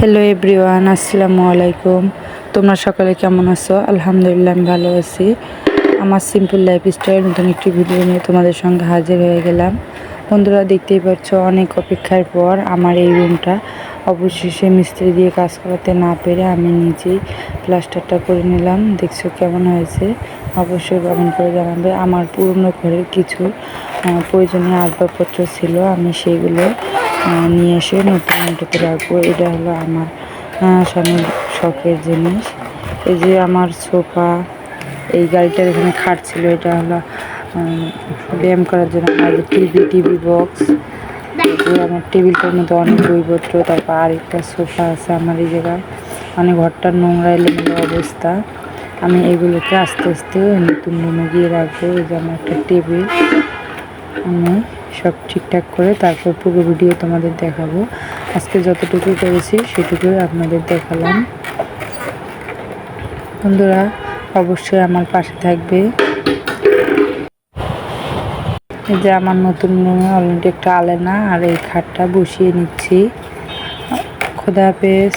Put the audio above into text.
Hello everyone আসসালামু আলাইকুম তোমরা সকালে কেমন আছো? আলহামদুলিল্লাহ, আমি ভালো আছি। আমার সিম্পল লাইফ স্টাইল নতুন একটি ভিডিও নিয়ে তোমাদের সঙ্গে হাজির হয়ে গেলাম। বন্ধুরা, দেখতেই পাচ্ছ, অনেক অপেক্ষার পর আমার এই রুমটা অবশেষে মিস্ত্রি দিয়ে কাজ করাতে না পেরে আমি নিজেই প্লাস্টারটা করে নিলাম। দেখছ কেমন হয়েছে? অবশ্যই কমেন্ট করে জানাবে। আমার পুরনো ঘরের কিছু প্রয়োজনীয় আসবাবপত্র ছিল, আমি সেইগুলো নিয়ে এসে নতুন মন্ডপে রাখব। এটা হলো আমার স্বামীর শখের জিনিস। এই যে আমার সোফা, এই গাড়িটার এখানে খাট ছিল। এটা হলো ব্যায়াম করার জন্য আমার টিভি টিভি বক্স। আমার টেবিলটার মধ্যে অনেক বইপত্র, তারপর আরেকটা সোফা আছে আমার এই জায়গায়। মানে ঘরটা নোংরা এলোমেলো অবস্থা। আমি এগুলোকে আস্তে আস্তে নতুন রুমে গিয়ে রাখব। এই যে আমার একটা টেবিল। আমি সব ঠিকঠাক করে তারপর পুরো ভিডিও তোমাদের দেখাবো। আজকে যতটুকু করেছি সেটুকুই আপনাদের দেখালাম। বন্ধুরা, অবশ্যই আমার পাশে থাকবে। এই যে আমার নতুন রুমে অলরেডি একটা আলেনা আর এই খাটটা বসিয়ে নিচ্ছি। খোদা হাফেজ।